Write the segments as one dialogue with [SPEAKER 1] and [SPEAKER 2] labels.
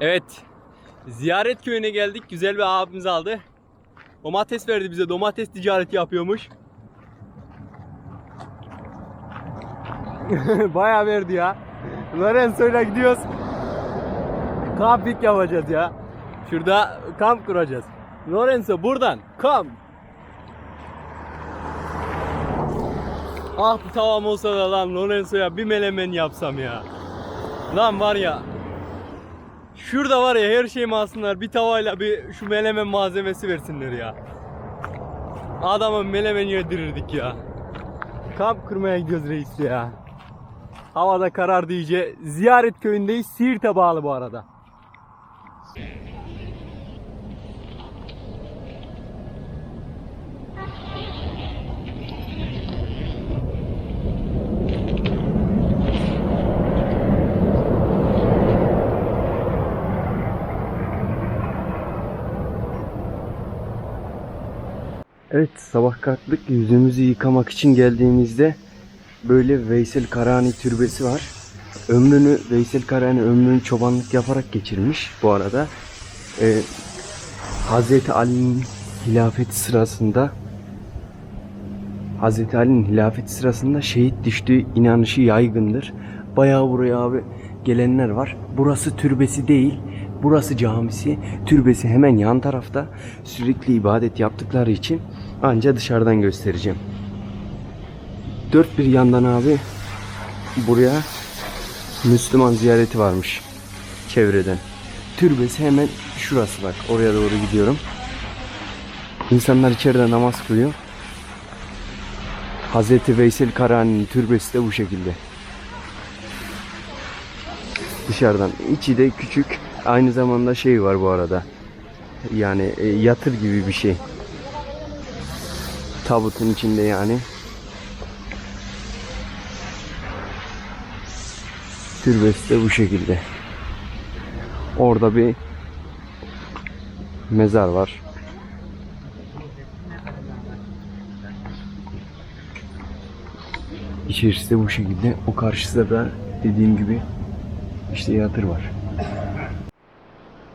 [SPEAKER 1] Evet. Ziyaret köyüne geldik. Güzel bir abimiz aldı. Domates verdi bize. Domates ticareti yapıyormuş. Bayağı verdi ya. Lorenzo'yla gidiyoruz. Kamping yapacağız ya. Şurada kamp kuracağız. Lorenzo buradan kam. Ah bir tavam olsa da lan Lorenzo'ya bir melemen yapsam ya. Lan var ya. Şurada var ya her şeyimi alsınlar. Bir tavayla bir şu melemen malzemesi versinler ya. Adamın melemen yedirirdik ya. Kamp kurmaya gidiyoruz reis ya. Havada karardı iyice. Ziyaret köyündeyiz. Siirt'e bağlı bu arada. Evet sabah kalktık yüzümüzü yıkamak için geldiğimizde böyle Veysel Karani türbesi var. Ömrünü Veysel Karani ömrünü çobanlık yaparak geçirmiş bu arada. Ee, Hazreti Ali'nin hilafeti sırasında Hazreti Ali'nin hilafeti sırasında şehit düştüğü inanışı yaygındır. Bayağı buraya abi gelenler var. Burası türbesi değil. Burası camisi. Türbesi hemen yan tarafta. Sürekli ibadet yaptıkları için anca dışarıdan göstereceğim. Dört bir yandan abi buraya Müslüman ziyareti varmış çevreden. Türbesi hemen şurası bak. Oraya doğru gidiyorum. İnsanlar içeride namaz kılıyor. Hazreti Veysel Karani'nin türbesi de bu şekilde. Dışarıdan. içi de küçük. Aynı zamanda şey var bu arada. Yani e, yatır gibi bir şey. Tabutun içinde yani. Türbesi de bu şekilde. Orada bir mezar var. İçerisi de bu şekilde. O karşısında da dediğim gibi işte yatır var.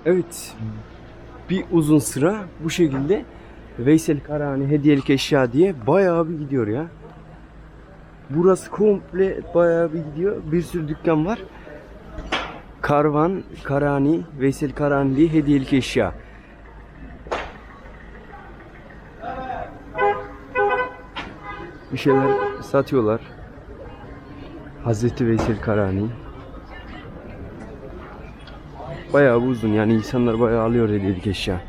[SPEAKER 1] Evet. Bir uzun sıra bu şekilde Veysel Karani hediyelik eşya diye bayağı bir gidiyor ya. Burası komple bayağı bir gidiyor. Bir sürü dükkan var. Karvan, Karani, Veysel Karani diye hediyelik eşya. Bir şeyler satıyorlar. Hazreti Veysel Karani. Bayağı uzun yani insanlar bayağı alıyor hediyelik eşya.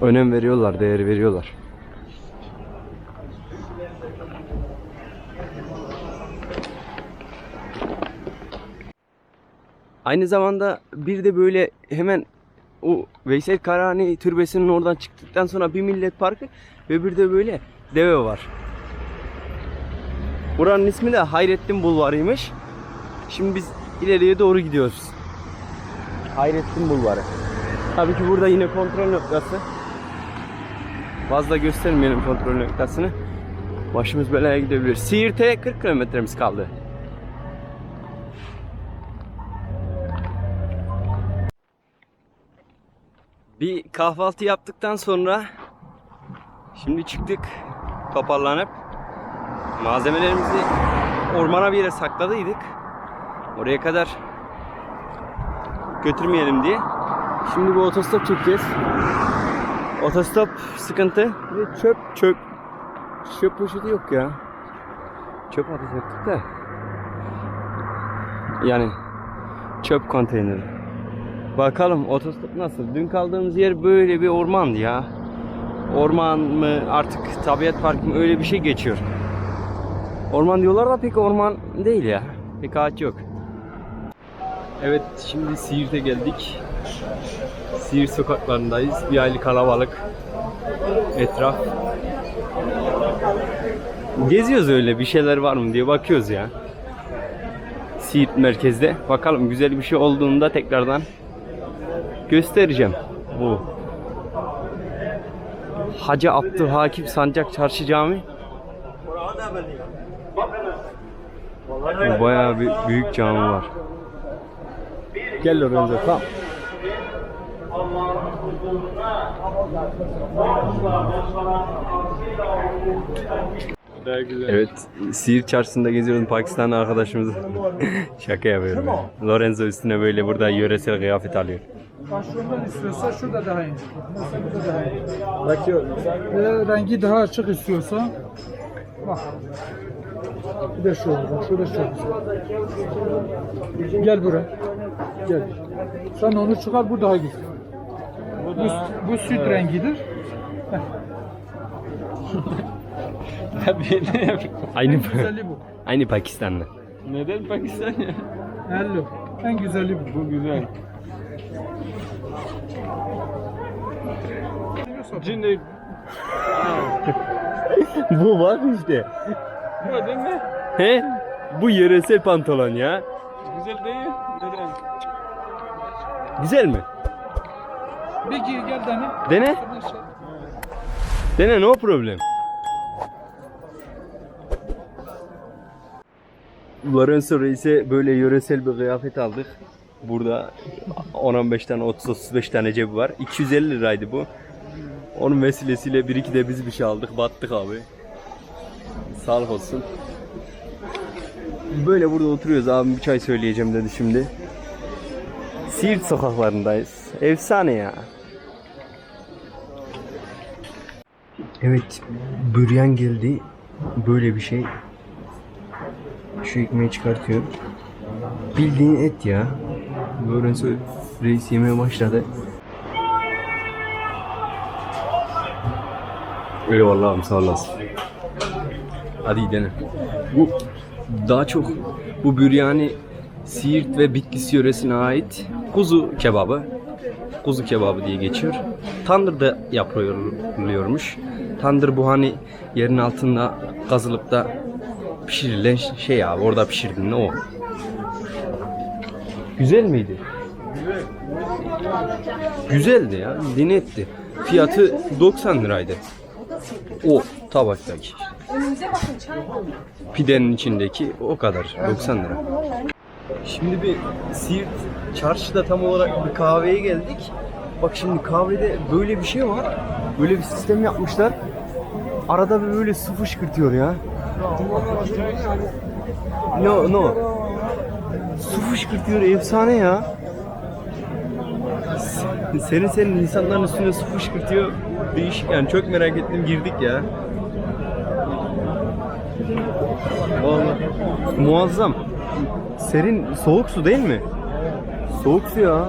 [SPEAKER 1] Önem veriyorlar, değer veriyorlar. Aynı zamanda bir de böyle hemen o Veysel Karani türbesinin oradan çıktıktan sonra bir millet parkı ve bir de böyle deve var. Buranın ismi de Hayrettin Bulvarı'ymış. Şimdi biz ileriye doğru gidiyoruz. Hayrettin Bulvarı. Tabii ki burada yine kontrol noktası. Fazla göstermeyelim kontrol noktasını. Başımız belaya gidebilir. Siirt'e 40 kilometremiz kaldı. Bir kahvaltı yaptıktan sonra şimdi çıktık toparlanıp malzemelerimizi ormana bir yere sakladıydık. Oraya kadar götürmeyelim diye. Şimdi bu otostop çekeceğiz. Otostop sıkıntı ve çöp çöp çöp poşeti yok ya. Çöp atacaktık da. Yani çöp konteyneri. Bakalım otostop nasıl? Dün kaldığımız yer böyle bir ormandı ya. Orman mı artık tabiat parkı mı öyle bir şey geçiyor. Orman diyorlar da pek orman değil ya. Pek ağaç yok. Evet şimdi Siirt'e geldik. Siirt sokaklarındayız. Bir aylık kalabalık. Etraf. Geziyoruz öyle bir şeyler var mı diye bakıyoruz ya. Siirt merkezde. Bakalım güzel bir şey olduğunda tekrardan göstereceğim. Bu. Hacı Abdülhakip Sancak Çarşı Cami. Bu bayağı bir büyük cami var. Gel Lorenzo tamam. Evet, Siirt çarşısında geziyorum Pakistanlı arkadaşımız. Şaka yapıyorum. ya. Lorenzo üstüne böyle burada yöresel kıyafet alıyor.
[SPEAKER 2] Başlığından istiyorsa şurada daha iyi. Mesela burada daha iyi.
[SPEAKER 3] Bakıyorum.
[SPEAKER 2] Eğer rengi daha açık istiyorsa bak. Bir de şu bak şurada çok güzel. Gel buraya. Gel. Sen onu çıkar bu daha güzel. Bu, bu süt rengidir.
[SPEAKER 3] Tabii ne yapayım?
[SPEAKER 1] Aynı
[SPEAKER 2] En güzeli bu.
[SPEAKER 1] aynı Pakistanlı.
[SPEAKER 3] Neden Pakistan ya?
[SPEAKER 2] Hello. En güzeli bu.
[SPEAKER 3] Bu güzel. Şimdi
[SPEAKER 1] Bu var işte.
[SPEAKER 3] bu değil mi?
[SPEAKER 1] He? Bu yöresel pantolon ya.
[SPEAKER 3] Güzel değil. Neden?
[SPEAKER 1] Güzel mi?
[SPEAKER 2] Bir giy gel dene.
[SPEAKER 1] Dene. Dene no problem. Lorenzo Reis'e böyle yöresel bir kıyafet aldık. Burada 10-15 tane 30-35 tane cebi var. 250 liraydı bu. Onun vesilesiyle bir iki de biz bir şey aldık. Battık abi. Sağlık olsun. Böyle burada oturuyoruz. Abim bir çay söyleyeceğim dedi şimdi. Siirt sokaklarındayız. Efsane ya. Evet, büryan geldi. Böyle bir şey. Şu ekmeği çıkartıyor. Bildiğin et ya. Lorenzo reis yemeye başladı. Öyle vallahi abi, sağ olasın. Hadi gidelim. Bu daha çok bu büryani Siirt ve Bitlis yöresine ait kuzu kebabı. Kuzu kebabı diye geçiyor. Tandırda yapılıyormuş. Tandır bu hani yerin altında kazılıp da pişirilen şey abi orada pişirdiğinde o. Güzel miydi? Güzeldi ya. Dinetti. Fiyatı 90 liraydı. O tabaktaki. Pidenin içindeki o kadar. 90 lira. Şimdi bir Siirt çarşıda tam olarak bir kahveye geldik. Bak şimdi kahvede böyle bir şey var. Böyle bir sistem yapmışlar. Arada bir böyle su fışkırtıyor ya. No no. Su fışkırtıyor efsane ya. Senin senin insanların üstüne su fışkırtıyor. Değişik yani çok merak ettim girdik ya. Vallahi muazzam. Serin soğuk su değil mi? Soğuk su ya.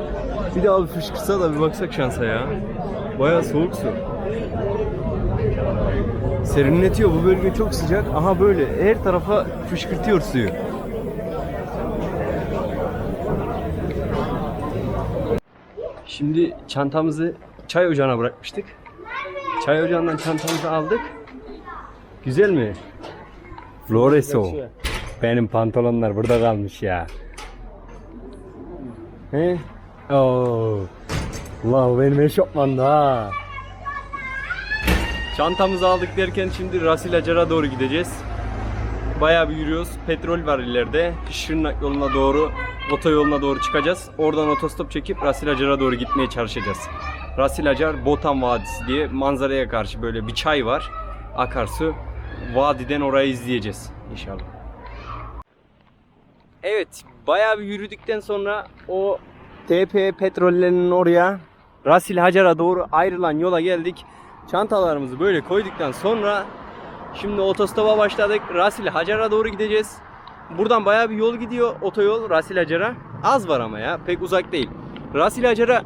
[SPEAKER 1] Bir de abi fışkırsa da bir baksak şansa ya. Bayağı soğuk su. Serinletiyor. Bu bölge çok sıcak. Aha böyle her tarafa fışkırtıyor suyu. Şimdi çantamızı çay ocağına bırakmıştık. Çay ocağından çantamızı aldık. Güzel mi? Floreso. Benim pantolonlar burada kalmış ya. He? Oo. Allah benim eşofmanda ha. Çantamızı aldık derken şimdi Rasil Acar'a doğru gideceğiz. Bayağı bir yürüyoruz. Petrol var ileride. Şırnak yoluna doğru, otoyoluna doğru çıkacağız. Oradan otostop çekip Rasil Acar'a doğru gitmeye çalışacağız. Rasil Acar Botan Vadisi diye manzaraya karşı böyle bir çay var. Akarsu. Vadiden orayı izleyeceğiz inşallah. Evet, bayağı bir yürüdükten sonra o TP petrollerinin oraya Rasil Hacar'a doğru ayrılan yola geldik. Çantalarımızı böyle koyduktan sonra şimdi otostopa başladık. Rasil Hacar'a doğru gideceğiz. Buradan bayağı bir yol gidiyor otoyol Rasil Hacar'a. Az var ama ya pek uzak değil. Rasil Hacar'a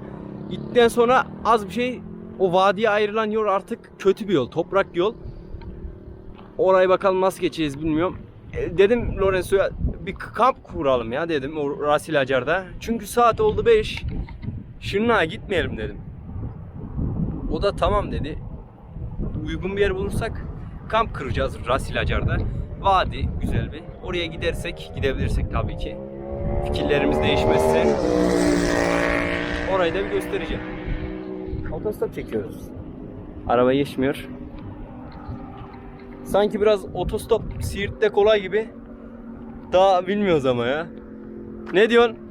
[SPEAKER 1] gittikten sonra az bir şey o vadiye ayrılan yol artık kötü bir yol. Toprak yol. Orayı bakalım nasıl geçeceğiz bilmiyorum. E, dedim Lorenzo'ya bir kamp kuralım ya dedim o Rasil Acar'da. Çünkü saat oldu 5. Şırnak'a gitmeyelim dedim. O da tamam dedi. Uygun bir yer bulursak kamp kuracağız Rasil Acar'da. Vadi güzel bir. Oraya gidersek, gidebilirsek tabii ki. Fikirlerimiz değişmezse orayı da bir göstereceğim. Otostop çekiyoruz. Araba geçmiyor. Sanki biraz otostop Siirt'te kolay gibi. Daha bilmiyoruz ama ya. Ne diyorsun?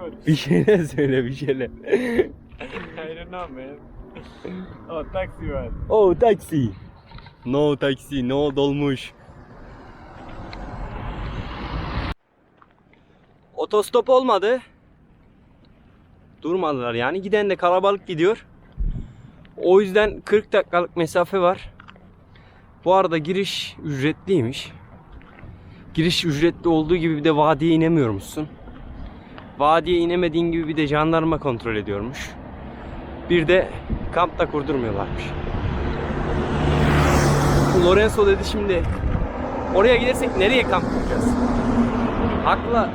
[SPEAKER 3] good.
[SPEAKER 1] Bir şeyler söyle bir şeyler.
[SPEAKER 3] I don't know, man. Oh, taxi one.
[SPEAKER 1] Oh taksi. No taksi, no dolmuş. Otostop olmadı. Durmadılar yani. Giden de kalabalık gidiyor. O yüzden 40 dakikalık mesafe var. Bu arada giriş ücretliymiş. Giriş ücretli olduğu gibi bir de vadiye inemiyormuşsun. Vadiye inemediğin gibi bir de jandarma kontrol ediyormuş. Bir de kamp da kurdurmuyorlarmış. Lorenzo dedi şimdi oraya gidersek nereye kamp kuracağız? Haklı.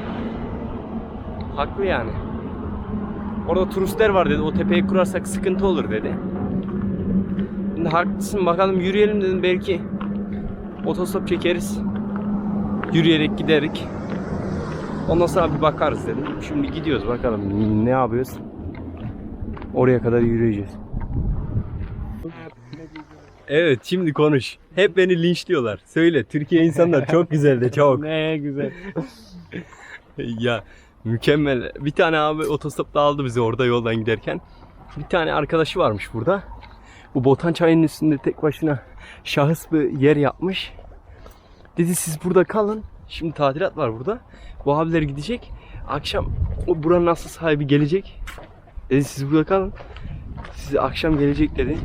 [SPEAKER 1] Haklı yani. Orada turistler var dedi. O tepeyi kurarsak sıkıntı olur dedi. Şimdi haklısın bakalım yürüyelim dedim belki otostop çekeriz. Yürüyerek giderik. Ondan sonra bir bakarız dedim. Şimdi gidiyoruz bakalım ne yapıyoruz. Oraya kadar yürüyeceğiz. Evet şimdi konuş. Hep beni linçliyorlar. Söyle Türkiye insanlar çok güzel de çok.
[SPEAKER 3] Ne güzel.
[SPEAKER 1] ya mükemmel. Bir tane abi otostopta aldı bizi orada yoldan giderken. Bir tane arkadaşı varmış burada. Bu Botan Çayı'nın üstünde tek başına şahıs bir yer yapmış. Dedi siz burada kalın. Şimdi tadilat var burada. Bu abiler gidecek. Akşam o buranın asıl sahibi gelecek. Dedi siz burada kalın. Siz akşam gelecek dedi.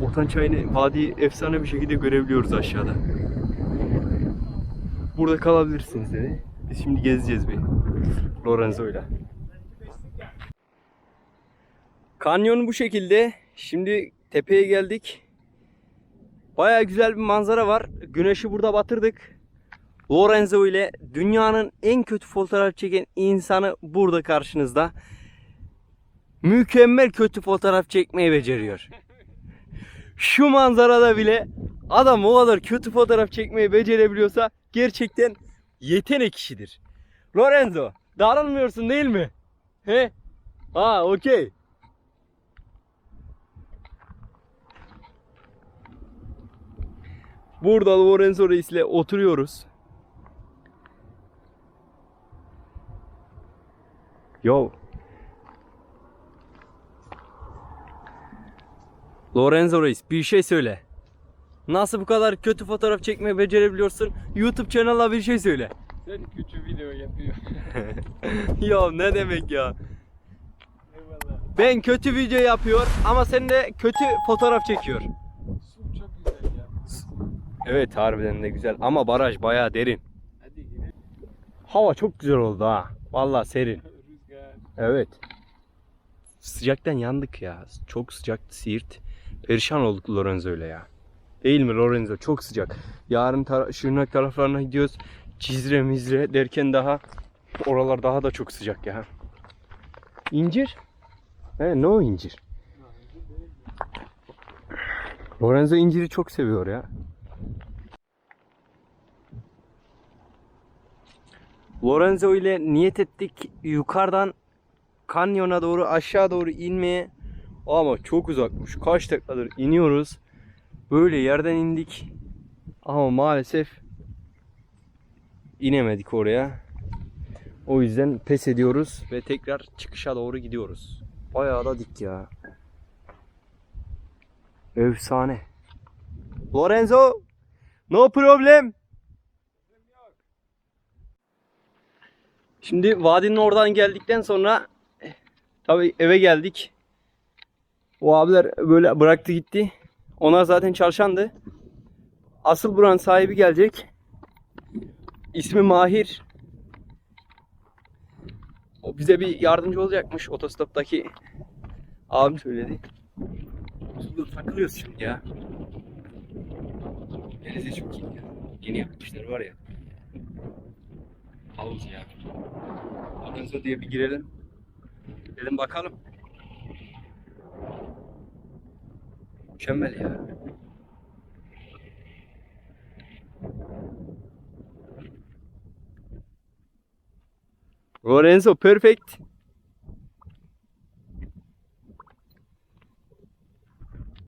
[SPEAKER 1] Botan Çayı'nı vadiyi efsane bir şekilde görebiliyoruz aşağıda. Burada kalabilirsiniz dedi. Biz şimdi gezeceğiz bir Lorenzo'yla. Kanyon bu şekilde. Şimdi tepeye geldik. Baya güzel bir manzara var. Güneşi burada batırdık. Lorenzo ile dünyanın en kötü fotoğraf çeken insanı burada karşınızda. Mükemmel kötü fotoğraf çekmeyi beceriyor. Şu manzarada bile adam o kadar kötü fotoğraf çekmeyi becerebiliyorsa gerçekten yetenek işidir. Lorenzo, darılmıyorsun değil mi? He? Ha, okey. Burada Lorenzo Reis'le oturuyoruz. Yo. Lorenzo Reis bir şey söyle. Nasıl bu kadar kötü fotoğraf çekmeyi becerebiliyorsun? YouTube kanalına bir şey söyle.
[SPEAKER 3] Sen kötü video yapıyor.
[SPEAKER 1] ya ne demek ya?
[SPEAKER 3] Eyvallah.
[SPEAKER 1] Ben kötü video yapıyor ama sen de kötü fotoğraf çekiyor.
[SPEAKER 3] Su çok güzel ya.
[SPEAKER 1] Evet harbiden de güzel ama baraj bayağı derin.
[SPEAKER 3] Hadi.
[SPEAKER 1] Hava çok güzel oldu ha. Vallahi serin. Evet. Sıcaktan yandık ya. Çok sıcaktı Siirt. Perişan olduk Lorenzo ile ya. Değil mi Lorenzo? Çok sıcak. Yarın tara- Şırnak taraflarına gidiyoruz. Cizre mizre derken daha oralar daha da çok sıcak ya. İncir? He ne o incir? Lorenzo inciri çok seviyor ya. Lorenzo ile niyet ettik yukarıdan kanyona doğru aşağı doğru inmeye ama çok uzakmış. Kaç dakikadır iniyoruz. Böyle yerden indik. Ama maalesef inemedik oraya. O yüzden pes ediyoruz ve tekrar çıkışa doğru gidiyoruz. Bayağı da dik ya. Efsane. Lorenzo, no problem. Şimdi vadinin oradan geldikten sonra tabii eve geldik. O abiler böyle bıraktı gitti. Onlar zaten çalışandı. Asıl buranın sahibi gelecek. İsmi Mahir. O bize bir yardımcı olacakmış otostoptaki abim söyledi. Burada takılıyoruz şimdi ya. Denize çok iyi. Yeni yapmışlar var ya. Havuz ya. Lorenzo diye bir girelim. Dedim bakalım. Mükemmel ya. Lorenzo perfect.